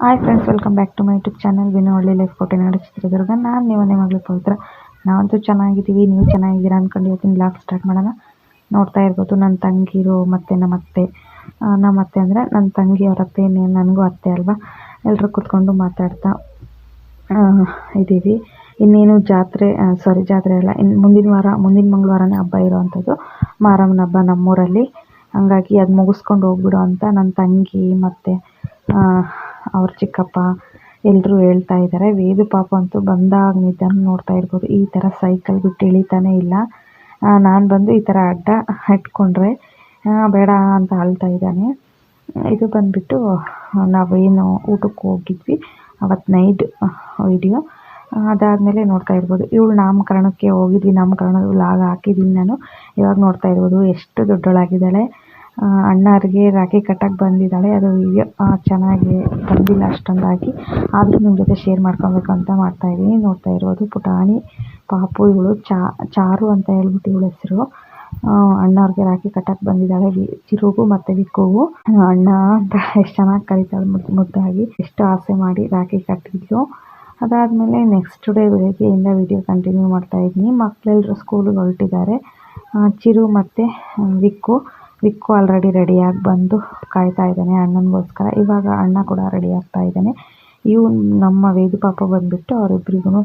Hi friends welcome back to my YouTube channel ವಿನ ಒಳ್ಳೆ life ಕೋಟೆನಾಡು ಚಿತ್ರದುರ್ಗ. ನಾನು ನೀವು ಮಗಳು ಪವಿತ್ರ. ನಾವಂತೂ ಚೆನ್ನಾಗಿದ್ದೀವಿ, ನೀವು ಚೆನ್ನಾಗಿದ್ದೀರಾ ಅಂದ್ಕೊಂಡು ಇವತ್ತಿನ ಬ್ಲಾಗ್ ಸ್ಟಾರ್ಟ್ ಮಾಡೋಣ. ನೋಡ್ತಾ ಇರ್ಬೋದು ನನ್ನ ತಂಗಿರು ಮತ್ತು ನಮ್ಮ ಅತ್ತೆ. ನಮ್ಮ ಅತ್ತೆ ಅಂದರೆ ನನ್ನ ತಂಗಿ ಅವ್ರ ಅತ್ತೆ ನನಗೂ ಅತ್ತೆ ಅಲ್ವಾ? ಎಲ್ಲರೂ ಕೂತ್ಕೊಂಡು ಮಾತಾಡ್ತಾ ಇದ್ದೀವಿ. ಇನ್ನೇನು ಜಾತ್ರೆ ಸಾರಿ ಜಾತ್ರೆ ಅಲ್ಲ ಇನ್ನು ಮುಂದಿನ ವಾರ, ಮುಂದಿನ ಮಂಗಳವಾರನೇ ಹಬ್ಬ ಇರುವಂಥದ್ದು ಮಾರಮ್ಮನ ಹಬ್ಬ ನಮ್ಮೂರಲ್ಲಿ. ಹಂಗಾಗಿ ಅದು ಮುಗಿಸ್ಕೊಂಡು ಹೋಗ್ಬಿಡು ಅಂತ ನನ್ನ ತಂಗಿ ಮತ್ತು ಅವ್ರ ಚಿಕ್ಕಪ್ಪ ಎಲ್ಲರೂ ಹೇಳ್ತಾ ಇದ್ದಾರೆ ವೇದು ಪಾಪ ಅಂತೂ ಬಂದಾಗ ನಿಧಾನ ನೋಡ್ತಾ ಇರ್ಬೋದು. ಈ ಥರ ಸೈಕಲ್ ಬಿಟ್ಟು ಇಳಿತಾನೆ ಇಲ್ಲ. ನಾನು ಬಂದು ಈ ಥರ ಅಡ್ಡ ಇಟ್ಕೊಂಡ್ರೆ ಬೇಡ ಅಂತ ಅಳ್ತಾ ಇದ್ದಾನೆ. ಇದು ಬಂದುಬಿಟ್ಟು ನಾವೇನು ಊಟಕ್ಕೆ ಹೋಗಿದ್ವಿ. ಅವತ್ತು ನೈಟ್ ವಿಡಿಯೋ ಅದಾದಮೇಲೆ ನೋಡ್ತಾ ಇರ್ಬೋದು. ಇವಳು ನಾಮಕರಣಕ್ಕೆ ಹೋಗಿದ್ವಿ. ನಾಮಕರಣದ ವ್ಲಾಗ್ ಹಾಕಿದ್ದೀನಿ ನಾನು. ಇವಾಗ ನೋಡ್ತಾ ಇರ್ಬೋದು ಎಷ್ಟು ದೊಡ್ಡವಳಾಗಿದ್ದಾಳೆ. ಅಣ್ಣರಿಗೆ ರಾಖಿ ಕಟ್ಟಕ್ಕೆ ಬಂದಿದ್ದಾಳೆ. ಅದು ಚೆನ್ನಾಗಿ ಬಂದಿಲ್ಲ ಅಷ್ಟೊಂದಾಗಿ. ಆದರೂ ನಿಮ್ಮ ಜೊತೆ ಶೇರ್ ಮಾಡ್ಕೊಬೇಕು ಅಂತ ಮಾಡ್ತಾ ಇದ್ದೀನಿ ನೋಡ್ತಾ ಇರ್ಬೋದು ಪುಟಾಣಿ, ಪಾಪು, ಇವಳು ಚಾ, ಚಾರು ಅಂತ ಹೇಳ್ಬಿಟ್ಟು ಇವಳ ಹೆಸರು. ಅಣ್ಣವ್ರಿಗೆ ರಾಖಿ ಕಟ್ಟಕ್ಕೆ ಬಂದಿದ್ದಾಳೆ. ಚಿರುಗು ಮತ್ತೆ ವಿಕ್ಕುಗೂ ಅಣ್ಣ ಅಂತ ಎಷ್ಟು ಚೆನ್ನಾಗಿ ಕರೀತಾಳೆ ಮುದ್ದು ಮುದ್ದಾಗಿ. ಎಷ್ಟು ಆಸೆ ಮಾಡಿ ರಾಖಿ ಕಟ್ಟಿದ್ಲು. ಅದಾದಮೇಲೆ ನೆಕ್ಸ್ಟ್ ಡೇ ಬೆಳಗ್ಗೆಯಿಂದ ವಿಡಿಯೋ ಕಂಟಿನ್ಯೂ ಮಾಡ್ತಾ ಇದ್ದೀನಿ. ಮಕ್ಕಳೆಲ್ಲರೂ ಸ್ಕೂಲಿಗೆ ಹೊರಟಿದ್ದಾರೆ. ಚಿರು ಮತ್ತು ವಿಕ್ಕು. ವಿಕ್ಕು ಆಲ್ರೆಡಿ ರೆಡಿಯಾಗಿ ಬಂದು ಕಾಯ್ತಾ ಇದ್ದಾನೆ ಅಣ್ಣನಿಗೋಸ್ಕರ. ಇವಾಗ ಅಣ್ಣ ಕೂಡ ರೆಡಿ ಆಗ್ತಾ ಇದ್ದಾನೆ. ಇವು ನಮ್ಮ ವೇದು ಪಾಪ ಬಂದುಬಿಟ್ಟು ಅವರಿಬ್ಬರಿಗೂ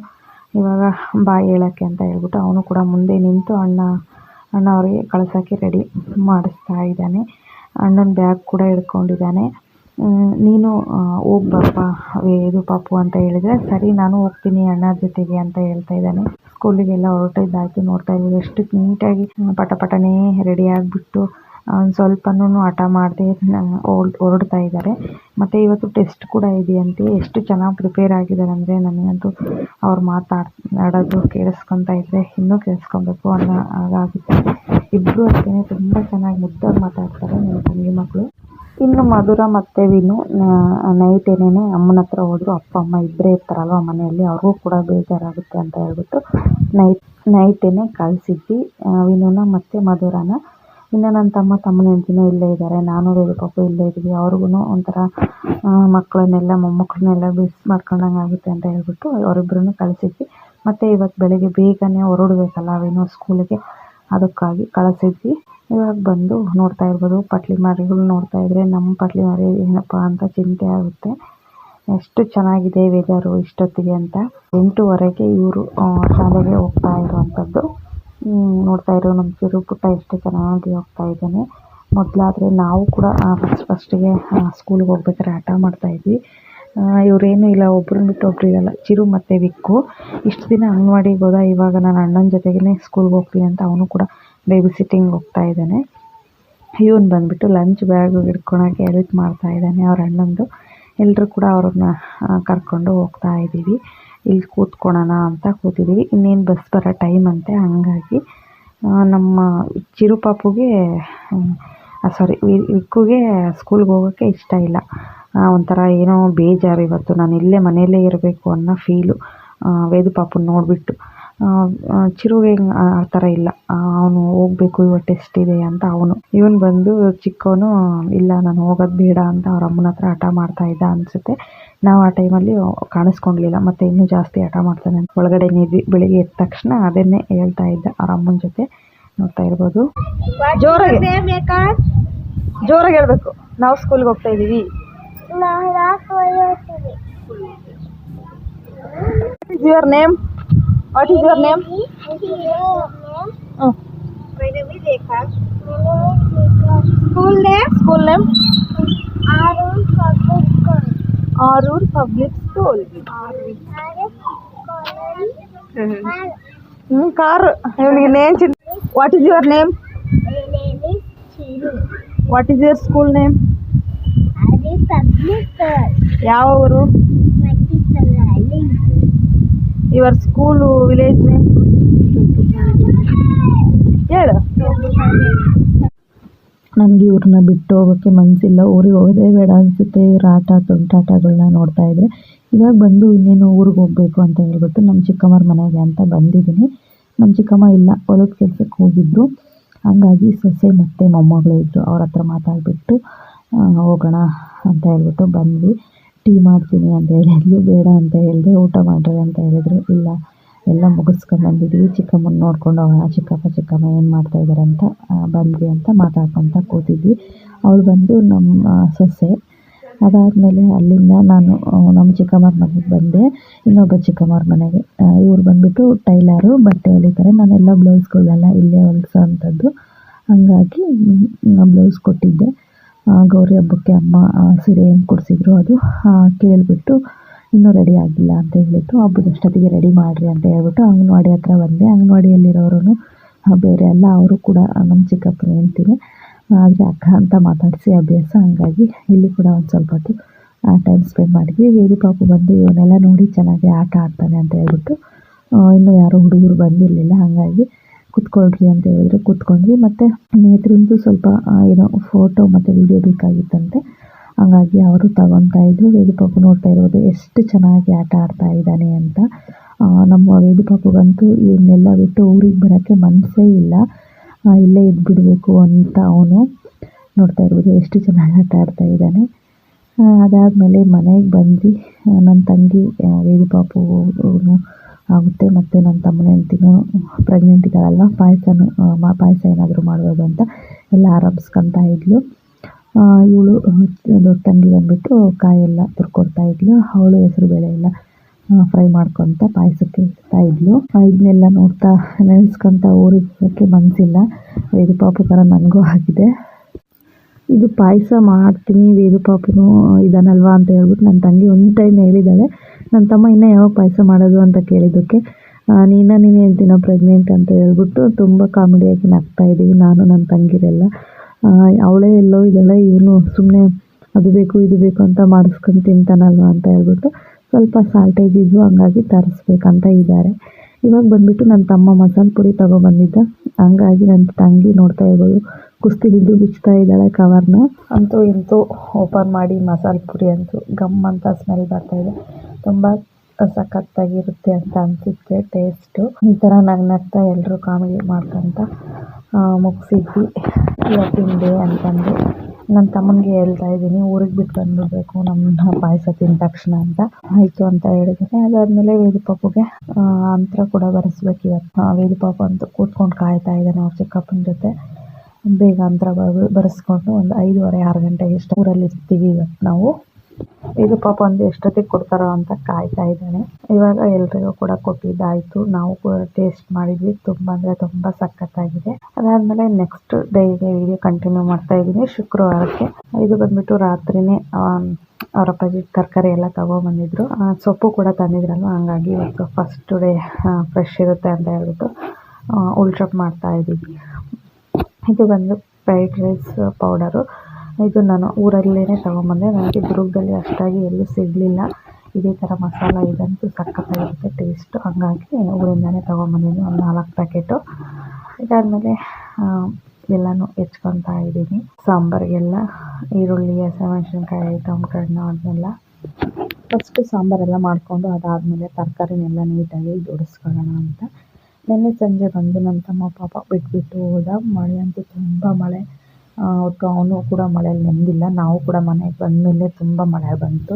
ಇವಾಗ ಬಾಯಿ ಹೇಳೋಕ್ಕೆ ಅಂತ ಹೇಳ್ಬಿಟ್ಟು ಅವನು ಕೂಡ ಮುಂದೆ ನಿಂತು ಅಣ್ಣ ಅಣ್ಣ ಅವರಿಗೆ ಕಳ್ಸೋಕ್ಕೆ ರೆಡಿ ಮಾಡಿಸ್ತಾ ಇದ್ದಾನೆ. ಅಣ್ಣನ ಬ್ಯಾಗ್ ಕೂಡ ಹಿಡ್ಕೊಂಡಿದ್ದಾನೆ. ನೀನು ಹೋಗ್ ಬಾಪ ವೇದು ಪಾಪು ಅಂತ ಹೇಳಿದ್ರೆ, ಸರಿ, ನಾನು ಹೋಗ್ತೀನಿ, ಅಣ್ಣ ಜೊತೆಗೆ ಅಂತ ಹೇಳ್ತಾ ಇದ್ದಾನೆ. ಸ್ಕೂಲಿಗೆಲ್ಲ ಹೊರಟಿದ್ದಾಯ್ತು, ನೋಡ್ತಾ ಇದ್ದೀವಿ. ಎಷ್ಟು ನೀಟಾಗಿ ಪಟ ಪಟನೆ ರೆಡಿ ಆಗಿಬಿಟ್ಟು ಸ್ವಲ್ಪನೂ ಹಠ ಮಾಡದೆ ಹೊರಡ್ತಾ ಇದ್ದಾರೆ. ಮತ್ತು ಇವತ್ತು ಟೆಸ್ಟ್ ಕೂಡ ಇದೆಯಂತೆ. ಎಷ್ಟು ಚೆನ್ನಾಗಿ ಪ್ರಿಪೇರ್ ಆಗಿದ್ದಾರೆ ಅಂದರೆ ನನಗಂತೂ ಅವ್ರು ಮಾತಾಡೋದು ಕೇಳಿಸ್ಕೊತಾ ಇದ್ದರೆ ಇನ್ನೂ ಕೇಳಿಸ್ಕೊಬೇಕು ಅನ್ನೋ ಹಾಗಾಗುತ್ತೆ. ಇಬ್ಬರು ಅಷ್ಟೇ ತುಂಬ ಚೆನ್ನಾಗಿ ಮುದ್ದಾಗಿ ಮಾತಾಡ್ತಾರೆ ನನ್ನ ತಂಗಿ ಮಕ್ಕಳು ಇನ್ನು ಮಧುರ ಮತ್ತು ವಿನು ನೈಟ್ ಏನೇನೆ ಅಮ್ಮನ ಹತ್ರ ಹೋದ್ರು, ಅಪ್ಪ, ಅಮ್ಮ ಇಬ್ಬರೇ ಇರ್ತಾರಲ್ವ ಮನೆಯಲ್ಲಿ, ಅವ್ರಿಗೂ ಕೂಡ ಬೇಜಾರಾಗುತ್ತೆ ಅಂತ ಹೇಳ್ಬಿಟ್ಟು ನೈಟ್ ನೈಟೇನೆ ಕಳಿಸಿದ್ವಿ. ವಿನುನ ಮತ್ತು ಮಧುರನ. ಇನ್ನು ನನ್ನ ತಮ್ಮ ತಮ್ಮನ ಹೆಂಡತಿನೂ ಇಲ್ಲೇ ಇದ್ದಾರೆ. ನಾನು ವೇದು ಪಾಪ ಇಲ್ಲೇ ಇದ್ದೀವಿ ಅವ್ರಿಗೂ ಒಂಥರ ಮಕ್ಕಳನ್ನೆಲ್ಲ, ಮೊಮ್ಮಕ್ಕಳನ್ನೆಲ್ಲ ಮಿಸ್ ಮಾಡ್ಕೊಂಡಂಗೆ ಆಗುತ್ತೆ ಅಂತ ಹೇಳ್ಬಿಟ್ಟು ಅವರಿಬ್ಬರನ್ನು ಕಳಿಸಿದ್ವಿ. ಮತ್ತು ಇವತ್ತು ಬೆಳಗ್ಗೆ ಬೇಗನೆ ಹೊರಡ್ಬೇಕಲ್ಲ ವಿನು ಸ್ಕೂಲಿಗೆ. ಅದಕ್ಕಾಗಿ ಕಳಿಸಿದ್ವಿ. ಇವಾಗ ಬಂದು ನೋಡ್ತಾ ಇರ್ಬೋದು. ಪಟ್ಲಿ ಮರಿಗಳು ನೋಡ್ತಾ ಇದ್ರೆ ನಮ್ಮ ಪಟ್ಲಿ ಮರಿ ಏನಪ್ಪ ಅಂತ ಚಿಂತೆ ಆಗುತ್ತೆ. ಎಷ್ಟು ಚೆನ್ನಾಗಿದೆ ವೆದರು ಇಷ್ಟೊತ್ತಿಗೆ ಅಂತ. ಎಂಟೂವರೆಗೆ ಇವರು ಶಾಲೆಗೆ ಹೋಗ್ತಾ ಇರುವಂಥದ್ದು. ನೋಡ್ತಾ ಇರೋ ನಮ್ಮ ಚಿರು ಪುಟ್ಟ ಎಷ್ಟು ಚೆನ್ನಾಗಿ ಹೋಗ್ತಾ ಇದ್ದಾನೆ. ಮೊದಲಾದರೆ ನಾವು ಕೂಡ ಫಸ್ಟ್ ಫಸ್ಟಿಗೆ ಸ್ಕೂಲ್ಗೆ ಹೋಗ್ಬೇಕಾದ್ರೆ ಹಠ ಮಾಡ್ತಾ ಇದ್ವಿ. ಇವ್ರೇನು ಇಲ್ಲ ಒಬ್ರನ್ನ ಬಿಟ್ಟು ಒಬ್ರು ಇರಲ್ಲ. ಚಿರು ಮತ್ತು ವಿಕ್ಕು. ಇಷ್ಟು ದಿನ ಅಂಗನವಾಡಿಗೆ ಹೋದ, ಇವಾಗ ನಾನು ಅಣ್ಣನ ಜೊತೆಗೇ ಸ್ಕೂಲ್ಗೆ ಹೋಗ್ತೀನಿ ಅಂತ ಅವನು ಕೂಡ ಬೇಬಿ ಸಿಟ್ಟಿಂಗ್ ಹೋಗ್ತಾ ಇದ್ದಾನೆ. ಇವನು ಬಂದುಬಿಟ್ಟು ಲಂಚ್ ಬ್ಯಾಗ್ ಹಿಡ್ಕೊಳಕ್ಕೆ ಹೆಲ್ಪ್ ಮಾಡ್ತಾ ಇದ್ದಾನೆ ಅವ್ರ ಅಣ್ಣಂದು. ಎಲ್ಲರೂ ಕೂಡ ಅವ್ರನ್ನ ಕರ್ಕೊಂಡು ಹೋಗ್ತಾ ಇದ್ದೀವಿ. ಇಲ್ಲಿ ಕೂತ್ಕೊಳ್ಳೋಣ ಅಂತ ಕೂತಿದ್ದೀವಿ. ಇನ್ನೇನು ಬಸ್ ಬರೋ ಟೈಮ್ ಅಂತೆ, ಹಂಗಾಗಿ ನಮ್ಮ ಚಿರು ಪಾಪುಗೆ ಸಾರಿ ವಿಕ್ಕುಗೆ ಸ್ಕೂಲ್ಗೆ ಹೋಗೋಕ್ಕೆ ಇಷ್ಟ ಇಲ್ಲ. ಒಂಥರ ಏನೋ ಬೇಜಾರು ಇವತ್ತು. ನಾನು ಇಲ್ಲೇ ಮನೆಯಲ್ಲೇ ಇರಬೇಕು ಅನ್ನೋ ಫೀಲು ವೇದು ಪಾಪುನ ನೋಡಿಬಿಟ್ಟು. ಚಿರುಗೆ ಆ ಥರ ಇಲ್ಲ. ಅವನು ಹೋಗಬೇಕು ಇವತ್ತು ಟೆಸ್ಟ್ ಇದೆ ಅಂತ ಅವನು. ಇವನು ಬಂದು ಚಿಕ್ಕವನು ಇಲ್ಲ ನಾನು ಹೋಗೋದು ಬೇಡ ಅಂತ ಅವ್ರ ಅಮ್ಮನ ಹತ್ರ ಹಠ ಮಾಡ್ತಾ ಇದ್ದ ಅನಿಸುತ್ತೆ. ನಾವು ಆ ಟೈಮಲ್ಲಿ ಕಾಣಿಸ್ಕೊಂಡ್ಲಿಲ್ಲ ಮತ್ತು ಇನ್ನೂ ಜಾಸ್ತಿ ಹಠ ಮಾಡ್ತಾನೆ ಅಂತ. ಒಳಗಡೆ ನಿದ್ವಿ ಬೆಳಿಗ್ಗೆ ಎದ್ದ ತಕ್ಷಣ ಅದನ್ನೇ ಹೇಳ್ತಾ ಇದ್ದ ಅವ್ರ ಅಮ್ಮನ ಜೊತೆ. ನೋಡ್ತಾ ಇರ್ಬೋದು. ಜೋರಾಗಿ. ಜೋರಾಗಿ ಹೇಳ್ಬೇಕು. ನಾವು ಸ್ಕೂಲ್ಗೆ ಹೋಗ್ತಾ ಇದ್ದೀವಿ. is your name what is your name school name school name Arur public school ಹ್ಞೂ ಕಾರ್ ಇವನಿಗೆ name Chin what is your name what is your school name ಯಾವ ಊರು ಇವರ್ ಸ್ಕೂಲು, ವಿಲೇಜ್ ನೇಮ್ ಹೇಳು. ನನಗೆ ಇವ್ರನ್ನ ಬಿಟ್ಟು ಹೋಗೋಕ್ಕೆ ಮನಸ್ಸಿಲ್ಲ ಊರಿಗೆ ಹೋಗೋದೇ ಬೇಡ ಅನಿಸುತ್ತೆ. ಇವ್ರ ಆಟ ತುಂಟಾಟಗಳನ್ನ ನೋಡ್ತಾ ಇದ್ರೆ. ಇವಾಗ ಬಂದು ಇನ್ನೇನು ಊರಿಗೆ ಹೋಗಬೇಕು ಅಂತ ಹೇಳ್ಬಿಟ್ಟು ನಮ್ಮ ಚಿಕ್ಕಮ್ಮರ ಮನೆಗೆ ಅಂತ ಬಂದಿದ್ದೀನಿ. ನಮ್ಮ ಚಿಕ್ಕಮ್ಮ ಇಲ್ಲ. ಹೊಲದ ಕೆಲಸಕ್ಕೆ ಹೋಗಿದ್ರು. ಹಂಗಾಗಿ ಸೊಸೆ ಮತ್ತು ಮೊಮ್ಮಗಳು ಇದ್ದರು ಅವ್ರ ಹತ್ರ ಮಾತಾಡಿಬಿಟ್ಟು ಹೋಗೋಣ ಅಂತ ಹೇಳ್ಬಿಟ್ಟು ಬಂದ್ವಿ. ಟೀ ಮಾಡ್ತೀನಿ ಅಂತ ಹೇಳಿದ್ಲು. ಬೇಡ ಅಂತ ಹೇಳಿದೆ, ಊಟ ಮಾಡ್ರಿ ಅಂತ ಹೇಳಿದ್ರು. ಇಲ್ಲ, ಎಲ್ಲ ಮುಗಿಸ್ಕೊಂಬಂದಿದ್ವಿ ಚಿಕ್ಕಮ್ಮನ ನೋಡ್ಕೊಂಡು ಹೋಗೋಣ. ಚಿಕ್ಕಪ್ಪ, ಚಿಕ್ಕಮ್ಮ ಏನು ಮಾಡ್ತಾ ಇದ್ದಾರೆ ಅಂತ ಬಂದ್ವಿ ಅಂತ ಮಾತಾಡ್ಕೊತ ಕೂತಿದ್ವಿ. ಅವಳು ಬಂದು ನಮ್ಮ ಸೊಸೆ. ಅದಾದಮೇಲೆ ಅಲ್ಲಿಂದ ನಾನು ನಮ್ಮ ಚಿಕ್ಕಮ್ಮರ ಮನೆಗೆ ಬಂದೆ. ಇನ್ನೊಬ್ಬ ಚಿಕ್ಕಮ್ಮರ ಮನೆಗೆ. ಇವ್ರು ಬಂದುಬಿಟ್ಟು ಟೈಲರು, ಬಟ್ಟೆ ಹೊಲಿತಾರೆ. ನಾನೆಲ್ಲ ಬ್ಲೌಸ್ಗಳೆಲ್ಲ ಇಲ್ಲೇ ಹೊಲಿಸೋ ಅಂಥದ್ದು ಹಾಗಾಗಿ ಬ್ಲೌಸ್ ಕೊಟ್ಟಿದ್ದೆ. ಗೌರಿ ಹಬ್ಬಕ್ಕೆ ಅಮ್ಮ ಸೀರೆ ಏನು ಕೊಡಿಸಿದ್ರು ಅದು ಕೇಳಿಬಿಟ್ಟು ಇನ್ನೂ ರೆಡಿ ಆಗಿಲ್ಲ ಅಂತ ಹೇಳಿದ್ರು. ಹಬ್ಬದಷ್ಟೊತ್ತಿಗೆ ರೆಡಿ ಮಾಡಿರಿ ಅಂತ ಹೇಳ್ಬಿಟ್ಟು ಅಂಗನವಾಡಿ ಹತ್ರ ಬಂದೆ. ಅಂಗನವಾಡಿಯಲ್ಲಿರೋರು ಬೇರೆ ಅಲ್ಲ, ಅವರು ಕೂಡ ನಮ್ಮ ಚಿಕ್ಕಪ್ಪನ ಹೇಳ್ತೀನಿ ಆದರೆ ಅಕ್ಕ ಅಂತ ಮಾತಾಡಿಸಿ ಅಭ್ಯಾಸ, ಹಂಗಾಗಿ ಇಲ್ಲಿ ಕೂಡ ಒಂದು ಸ್ವಲ್ಪ ಹೊತ್ತು ಟೈಮ್ ಸ್ಪೆಂಡ್ ಮಾಡಿದ್ವಿ. ವೇದಿ ಪಾಪ ಬಂದು ಇವನ್ನೆಲ್ಲ ನೋಡಿ ಚೆನ್ನಾಗಿ ಆಟ ಆಡ್ತಾನೆ ಅಂತ ಹೇಳ್ಬಿಟ್ಟು ಇನ್ನೂ ಯಾರೂ ಹುಡುಗರು ಬಂದಿರಲಿಲ್ಲ. ಹಾಗಾಗಿ ಕುತ್ಕೊಳ್ರಿ ಅಂತ ಹೇಳಿದ್ರು. ಕೂತ್ಕೊಂಡ್ವಿ. ಮತ್ತು ನೇತ್ರಿಂದು ಸ್ವಲ್ಪ ಏನೋ ಫೋಟೋ ಮತ್ತು ವಿಡಿಯೋ ಬೇಕಾಗಿತ್ತಂತೆ. ಹಾಗಾಗಿ ಅವರು ತಗೊತಾ ಇದ್ರು. ವೇದಿ ಪಾಪು ನೋಡ್ತಾ ಇರೋದು ಎಷ್ಟು ಚೆನ್ನಾಗಿ ಆಟ ಆಡ್ತಾ ಇದ್ದಾನೆ ಅಂತ. ನಮ್ಮ ವೇದಿ ಪಾಪುಗಂತೂ ಇವನ್ನೆಲ್ಲ ಬಿಟ್ಟು ಊರಿಗೆ ಬರೋಕ್ಕೆ ಮನಸ್ಸೇ ಇಲ್ಲ. ಇಲ್ಲೇ ಇದ್ಬಿಡಬೇಕು ಅಂತ ಅವನು ನೋಡ್ತಾ ಇರ್ಬೋದು. ಎಷ್ಟು ಚೆನ್ನಾಗಿ ಆಟ ಆಡ್ತಾ ಇದ್ದಾನೆ. ಅದಾದಮೇಲೆ ಮನೆಗೆ ಬಂದು ನನ್ನ ತಂಗಿ ವೇದಿ ಪಾಪು ಆಗುತ್ತೆ. ಮತ್ತು ನನ್ನ ತಮ್ಮನ ಹೆಂಡ್ತಿನೂ ಪ್ರೆಗ್ನೆಂಟ್ ಇದ್ದಾಳಲ್ವ ಪಾಯಸನೂ ಪಾಯಸ ಏನಾದರೂ ಮಾಡ್ಬೋದು ಅಂತ ಎಲ್ಲ ಆರಂಭಿಸ್ಕೊತಾ ಇದ್ಲು. ಇವಳು ದೊಡ್ಡ ತಂಗಿ ಬಂದುಬಿಟ್ಟು ಕಾಯೆಲ್ಲ ತುರ್ಕೊಡ್ತಾ ಇದ್ಲು. ಅವಳು ಹೆಸರುಬೇಳೆ ಎಲ್ಲ ಫ್ರೈ ಮಾಡ್ಕೊತ ಪಾಯಸಕ್ಕೆ ಇಡ್ತಾ ಇದ್ಲು. ಇದನ್ನೆಲ್ಲ ನೋಡ್ತಾ ನೆನೆಸ್ಕೊತ ಊರಿಗೆ ಮನಸ್ಸಿಲ್ಲ ವೇದು ಪಾಪು ಥರ ನನಗೂ ಆಗಿದೆ. ಇದು ಪಾಯಸ ಮಾಡ್ತೀನಿ ವೇದು ಪಾಪುನು ಇದನ್ನಲ್ವಾ ಅಂತ ಹೇಳ್ಬಿಟ್ಟು ನನ್ನ ತಂಗಿ ಒಂದು ಟೈಮ್ ಹೇಳಿದ್ದಾಳೆ. ನನ್ನ ತಮ್ಮ ಇನ್ನೂ ಯಾವಾಗ ಪಾಯಸ ಮಾಡೋದು ಅಂತ ಕೇಳಿದ್ದಕ್ಕೆ ನೀನು ನೀನು ಹೇಳ್ತೀನ ಪ್ರೆಗ್ನೆಂಟ್ ಅಂತ ಹೇಳ್ಬಿಟ್ಟು ತುಂಬ ಕಾಮಿಡಿಯಾಗಿ ನಗ್ತಾ ಇದ್ದೀವಿ ನಾನು, ನನ್ನ ತಂಗಿರೆಲ್ಲ. ಅವಳೇ ಎಲ್ಲೋ ಇದೆಲ್ಲ ಇವನು ಸುಮ್ಮನೆ ಅದು ಬೇಕು, ಇದು ಬೇಕು ಅಂತ ಮಾಡಿಸ್ಕೊಂಡು ತಿಂತಾನಲ್ವ ಅಂತ ಹೇಳ್ಬಿಟ್ಟು ಸ್ವಲ್ಪ ಸಾಲ್ಟೇಜ್ ಇದ್ವು ಹಂಗಾಗಿ ತರಿಸ್ಬೇಕಂತ ಇದ್ದಾರೆ. ಇವಾಗ ಬಂದ್ಬಿಟ್ಟು ನನ್ನ ತಮ್ಮ ಮಸಾಲೆ ಪುಡಿ ತೊಗೊಬಂದಿದ್ದ ಹಂಗಾಗಿ ನನ್ನ ತಂಗಿ ನೋಡ್ತಾ ಇರ್ಬೋದು ಕುಸ್ತಿ ಬಿದ್ದು ಬಿಚ್ತಾ ಇದ್ದಾಳೆ ಕವರ್ನ. ಅಂತೂ ಇಂತೂ ಓಪನ್ ಮಾಡಿ ಮಸಾಲೆ ಪುರಿ ಅಂತೂ ಗಮ್ ಅಂತ ಸ್ಮೆಲ್ ಬರ್ತಾ ಇದೆ. ತುಂಬ ಸಖತ್ತಾಗಿರುತ್ತೆ ಅಂತ ಅನ್ಸುತ್ತೆ ಟೇಸ್ಟು ಈ ಥರ ನಗ್ ನಗ್ತಾ ಎಲ್ಲರೂ ಕಾಮಿಡಿ ಮಾಡ್ಕೊಂತ ಮುಗಿಸಿದ್ವಿ. ಇವತ್ತಿನ ಡೇ ಅಂತಂದು. ನನ್ನ ತಮ್ಮನಿಗೆ ಹೇಳ್ತಾ ಇದ್ದೀನಿ, ಊರಿಗೆ ಬಿಟ್ಟು ಬಂದುಬಿಡ್ಬೇಕು ನಮ್ಮ ಪಾಯಸ ತಿಂದ ತಕ್ಷಣ ಅಂತ. ಆಯಿತು ಅಂತ ಹೇಳಿದ್ದೀನಿ ಅದಾದಮೇಲೆ ವೇದು ಅಂತರ ಕೂಡ ಬರೆಸ್ಬೇಕು ಇವತ್ತು ವೇದು ಪಾಪು ಅಂತೂ ಕೂತ್ಕೊಂಡು ಕಾಯ್ತಾ ಇದ್ದಾನೆ ಅವ್ರ ಚಿಕ್ಕಪ್ಪನ ಜೊತೆ. ಬೇಗ ಅಂತರ ಬರೆಸ್ಕೊಂಡು ಒಂದು ಐದೂವರೆ, ಆರು ಗಂಟೆಗೆ ಎಷ್ಟು ಊರಲ್ಲಿ ಇರ್ತೀವಿ ಇವತ್ತು ನಾವು. ಇದು ಪಾಪ ಒಂದು ಎಷ್ಟೊತ್ತಿಗೆ ಕೊಡ್ತಾರೋ ಅಂತ ಕಾಯ್ತಾ ಇದ್ದಾನೆ. ಇವಾಗ ಎಲ್ರಿಗೂ ಕೂಡ ಕೊಟ್ಟಿದ್ದಾಯ್ತು. ನಾವು ಕೂಡ ಟೇಸ್ಟ್ ಮಾಡಿದ್ವಿ. ತುಂಬ ತುಂಬಾ ತುಂಬ ಸಖತ್ತಾಗಿದೆ. ಅದಾದ್ಮೇಲೆ ನೆಕ್ಸ್ಟ್ ಡೇಗೆ ವಿಡಿಯೋ ಕಂಟಿನ್ಯೂ ಮಾಡ್ತಾ ಇದ್ದೀನಿ ಶುಕ್ರವಾರಕ್ಕೆ. ಇದು ಬಂದ್ಬಿಟ್ಟು ರಾತ್ರಿನೇ ಅವರ ಅಪ್ಪಾಜಿ ತರಕಾರಿ ಎಲ್ಲ ತಗೊಂಬಂದಿದ್ರು. ಸೊಪ್ಪು ಕೂಡ ತಂದಿದ್ರಲ್ವ? ಹಂಗಾಗಿ ಇವತ್ತು ಫಸ್ಟ್ ಡೇ ಫ್ರೆಶ್ ಇರುತ್ತೆ ಅಂತ ಹೇಳ್ಬಿಟ್ಟು ಉಳ್ಚಪ್ ಮಾಡ್ತಾ ಇದ್ದೀವಿ. ಇದು ಬಂದು ಫ್ರೈಡ್ ರೈಸ್ ಪೌಡರು ಇದು ನಾನು ಊರಲ್ಲೇನೆ ತಗೊಂಬಂದೆ. ನನಗೆ ದುರ್ಗದಲ್ಲಿ ಅಷ್ಟಾಗಿ ಎಲ್ಲೂ ಸಿಗಲಿಲ್ಲ. ಇದೇ ಥರ ಮಸಾಲ ಇದಂತೂ ಸಖತ್ತಾಗಿರುತ್ತೆ ಟೇಸ್ಟು ಹಾಗಾಗಿ ಊರಿಂದನೇ ತೊಗೊಂಬಂದಿದ್ದೀನಿ ಒಂದು ನಾಲ್ಕು ಪ್ಯಾಕೆಟು ಇದಾದಮೇಲೆ ಎಲ್ಲನೂ ಹೆಚ್ಕೊತಾ ಇದ್ದೀನಿ. ಸಾಂಬಾರಿಗೆಲ್ಲ, ಈರುಳ್ಳಿ, ಹಸಿಮೆಣ್ಸಿನ್ಕಾಯಿ ಟೊಮ್ಟೊ ಹಣ್ಣು ಅದನ್ನೆಲ್ಲ. ಫಸ್ಟು ಸಾಂಬಾರೆಲ್ಲ ಮಾಡಿಕೊಂಡು ಅದಾದಮೇಲೆ ತರಕಾರಿನೆಲ್ಲ ನೀಟಾಗಿ ಜೋಡಿಸ್ಕೊಳ್ಳೋಣ ಅಂತ. ನಿನ್ನೆ ಸಂಜೆ ಬಂದು ನನ್ನ ತಮ್ಮ ಪಾಪ ಬಿಟ್ಬಿಟ್ಟು ಹೋದ. ಮಳೆ ಅಂತೂ ತುಂಬ ಮಳೆ. ಒಟ್ಟು ಅವನು ಕೂಡ ಮಳೆಯಲ್ಲಿ ನೆಂದಿಲ್ಲ. ನಾವು ಕೂಡ ಮನೆಗೆ ಬಂದಮೇಲೆ ತುಂಬ ಮಳೆ ಬಂತು.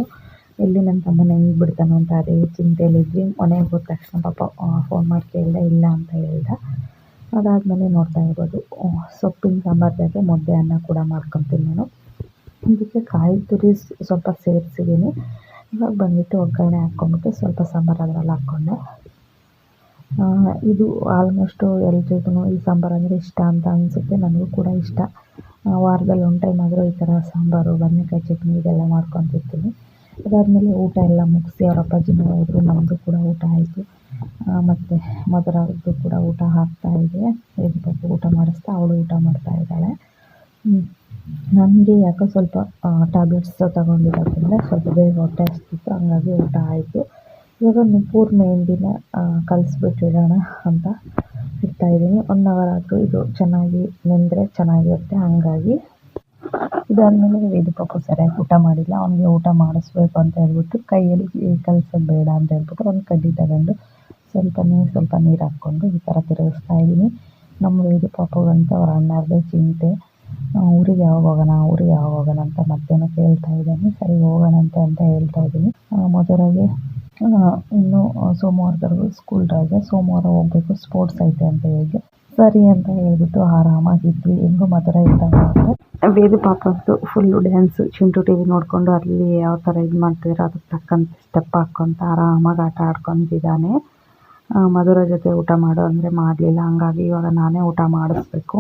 ಇಲ್ಲಿ ನನ್ನ ತಮ್ಮ ಬಿಡ್ತಾನೋ ಅಂತ ಅದೇ ಚಿಂತೆಯಲ್ಲಿದ್ವಿ ಮನೆಗೆ ಹೋದ ತಕ್ಷಣ ಪಾಪ ಫೋನ್ ಮಾಡಿ ಕೇಳಿದೆ ಇಲ್ಲ ಅಂತ ಹೇಳ್ದ. ಅದಾದಮೇಲೆ ನೋಡ್ತಾ ಇರ್ಬೋದು ಸೊಪ್ಪಿನ ಸಾಂಬಾರು ಜೊತೆ ಮುದ್ದೆ ಅನ್ನ ಕೂಡ ಮಾಡ್ಕೊತೀನಿ ನಾನು. ಇದಕ್ಕೆ ಕಾಯಿ ತುರಿ ಸ್ವಲ್ಪ ಸೇರಿಸಿದ್ದೀನಿ ಇವಾಗ ಬಂದ್ಬಿಟ್ಟು ಒಗ್ಗರಣೆ ಹಾಕ್ಕೊಂಬಿಟ್ಟು ಸ್ವಲ್ಪ ಸಾಂಬಾರು ಅದರಲ್ಲಿ ಹಾಕ್ಕೊಂಡೆ. ಇದು ಆಲ್ಮೋಸ್ಟು ಎಲ್ರಿಗೂ ಈ ಸಾಂಬಾರು ಅಂದರೆ ಇಷ್ಟ ಅಂತ ಅನಿಸುತ್ತೆ. ನನಗೂ ಕೂಡ ಇಷ್ಟ. ವಾರದಲ್ಲಿ ಒನ್ ಟೈಮ್ ಆದರೂ ಈ ಥರ ಸಾಂಬಾರು, ಬದನೆಕಾಯಿ ಚಟ್ನಿ ಇದೆಲ್ಲ ಮಾಡ್ಕೊತಿರ್ತೀನಿ. ಅದಾದಮೇಲೆ ಊಟ ಎಲ್ಲ ಮುಗಿಸಿ ಅವ್ರ ಅಪ್ಪಾಜಿನೂ ಹೋದರು ನಮ್ಮದು ಕೂಡ ಊಟ ಆಯಿತು. ಮತ್ತು ಮಧುರದ್ದು ಕೂಡ ಊಟ ಹಾಕ್ತಾ ಇದೆ. ಪಾಪ ಊಟ ಮಾಡಿಸ್ತಾ ಅವಳು ಊಟ ಮಾಡ್ತಾ ಇದ್ದಾಳೆ. ನನಗೆ ಯಾಕೋ ಸ್ವಲ್ಪ ಟ್ಯಾಬ್ಲೆಟ್ಸ್ ತಗೊಂಡಿರೋದ್ರಿಂದ ಸ್ವಲ್ಪ ಬೇಗ ಹೊಟ್ಟೆ ಹಸ್ತಿತ್ತು, ಹಂಗಾಗಿ ಊಟ ಆಯಿತು. ಇವಾಗ ನುಪ್ಪೂರು ಮೆಹಂದಿನ ಕಲಿಸ್ಬಿಟ್ಟಿಡೋಣ ಅಂತ ಇಡ್ತಾಯಿದ್ದೀನಿ ಒನ್ ಅವರ್ ಆದರೂ ಇದು ಚೆನ್ನಾಗಿ ನೆಂದರೆ ಚೆನ್ನಾಗಿರುತ್ತೆ ಹಾಗಾಗಿ ಇದಾದಮೇಲೆ ಇದು ಪಾಪು ಸರಿಯಾಗಿ ಊಟ ಮಾಡಿಲ್ಲ ಅವನಿಗೆ ಊಟ ಮಾಡಿಸ್ಬೇಕು ಅಂತ ಹೇಳ್ಬಿಟ್ಟು ಕೈಯಲ್ಲಿ ಕಲಿಸೋದು ಬೇಡ ಅಂತ ಹೇಳ್ಬಿಟ್ಟು ಒಂದು ಕಡ್ಡಿ ತಗೊಂಡು ಸ್ವಲ್ಪನೇ ಸ್ವಲ್ಪ ನೀರು ಹಾಕ್ಕೊಂಡು ಈ ಥರ ತಿರುಗಿಸ್ತಾ ಇದ್ದೀನಿ. ನಮ್ಮ ಇದು ಪಾಪಗಂತ ಅವ್ರ ಅಣ್ಣಾರ್ದೇ ಚಿಂತೆ. ಊರಿಗೆ ಯಾವಾಗ ಹೋಗೋಣ ಊರಿಗೆ ಯಾವಾಗ ಹೋಗೋಣ ಅಂತ ಮತ್ತೇನೋ ಕೇಳ್ತಾ ಇದ್ದಾನೆ. ಸರಿ ಹೋಗೋಣಂತೆ ಅಂತ ಹೇಳ್ತಾ ಇದ್ದೀನಿ. ಆ, ಇನ್ನು ಸೋಮವಾರದವರೆಗೂ ಸ್ಕೂಲ್ ರಜೆ ಸೋಮವಾರ ಹೋಗ್ಬೇಕು ಸ್ಪೋರ್ಟ್ಸ್ ಐತೆ ಅಂತ ಹೇಳಿ. ಸರಿ ಅಂತ ಹೇಳ್ಬಿಟ್ಟು ಆರಾಮಾಗಿದ್ವಿ. ಹೆಂಗೋ ಮಧುರ ಇದ್ದಾಗ ಅಂತ ಪಾಪದ್ದು full dance Chintu T V ನೋಡಿಕೊಂಡು ಅಲ್ಲಿ ಯಾವ ಥರ ಇದು ಮಾಡ್ತಿದ್ರು ಅದಕ್ಕೆ ತಕ್ಕಂತೆ ಸ್ಟೆಪ್ ಹಾಕ್ಕೊಂತ ಆರಾಮಾಗಿ ಆಟ ಆಡ್ಕೊಂಡಿದ್ದಾನೆ. ಮಧುರ ಜೊತೆ ಊಟ ಮಾಡು ಅಂದರೆ ಮಾಡಲಿಲ್ಲ. ಹಂಗಾಗಿ ಇವಾಗ ನಾನೇ ಊಟ ಮಾಡಿಸ್ಬೇಕು.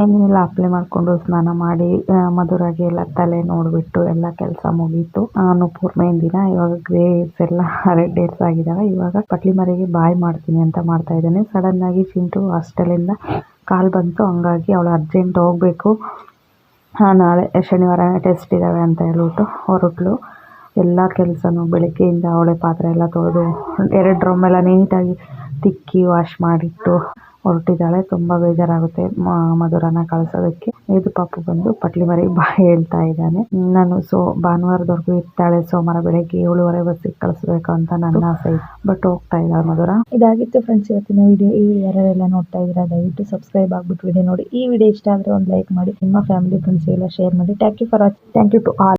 ಏನೇನೆಲ್ಲ ಅಪ್ಲೈ ಮಾಡ್ಕೊಂಡು ಸ್ನಾನ ಮಾಡಿ ಮಧುರಾಗಿ ಎಲ್ಲ ತಲೆ ನೋಡ್ಬಿಟ್ಟು ಎಲ್ಲ ಕೆಲಸ ಮುಗೀತು. ಅನ್ನಪೂರ್ಣೆಯ ದಿನ, ಇವಾಗ ಗ್ರೇಡ್ಸ್ ಎಲ್ಲ ರೆಡ್ ಹೇರ್ಸ್ ಆಗಿದಾವೆ. ಇವಾಗ ಪಟ್ಲಿ ಮರಿಗೆ ಬಾಯ್ ಮಾಡ್ತೀನಿ ಅಂತ ಮಾಡ್ತಾ ಇದ್ದಾನೆ. ಸಡನ್ ಆಗಿ ಚಿಂಟು ಹಾಸ್ಟೆಲಿಂದ ಕಾಲ್ ಬಂತು. ಹಂಗಾಗಿ ಅವಳು ಅರ್ಜೆಂಟ್ ಹೋಗಬೇಕು. ನಾಳೆ, ಶನಿವಾರ ಟೆಸ್ಟ್ ಇದ್ದಾವೆ ಅಂತ ಹೇಳ್ಬಿಟ್ಟು ಹೊರಟ್ಲು. ಎಲ್ಲ ಕೆಲಸನೂ ಬೆಳಗ್ಗೆಯಿಂದ ಅವಳೆ ಪಾತ್ರೆ ಎಲ್ಲ ತೊಳೆದು, ಎರಡು ಡ್ರಮ್ ಎಲ್ಲ ನೀಟಾಗಿ ತಿಕ್ಕಿ ವಾಶ್ ಮಾಡಿಟ್ಟು ಹೊರಟಿದ್ದಾಳೆ. ತುಂಬಾ ಬೇಜಾರಾಗುತ್ತೆ ಮಧುರನ ಕಳ್ಸೋದಕ್ಕೆ. ಇದು ಪಾಪು ಬಂದು ಪಟ್ಲಿ ಮರಿ ಹೇಳ್ತಾ ಇದ್ದಾನೆ. ನಾನು ಸೊ, ಭಾನುವಾರದವರೆಗೂ ಇರ್ತಾಳೆ. ಸೋಮವಾರ ಬೆಳಗ್ಗೆ ಏಳುವರೆ ಬಸ್ಸಿಗೆ ಕಳಿಸ್ಬೇಕು ಅಂತ ನನ್ನ ಆಸೆ ಬಟ್ ಹೋಗ್ತಾ ಇದ್ದಾಳೆ ಮಧುರ. ಇದಾಗಿತ್ತು ಫ್ರೆಂಡ್ಸ್, ಇವತ್ತಿನ ವಿಡಿಯೋ ಈ ಯಾರೆಲ್ಲ ನೋಡ್ತಾ ಇದ್ದೀರಾ? ದಯವಿಟ್ಟು ಸಬ್ಸ್ಕ್ರೈಬ್ ಆಗ್ಬಿಟ್ಟು ವಿಡಿಯೋ ನೋಡಿ. ಈ ವಿಡಿಯೋ ಇಷ್ಟ ಆದ್ರೆ ಒಂದು ಲೈಕ್ ಮಾಡಿ. ನಿಮ್ಮ ಫ್ಯಾಮಿಲಿ ಫ್ರೆಂಡ್ಸ್ ಎಲ್ಲ ಶೇರ್ ಮಾಡಿ. Thank you for watching thank you to all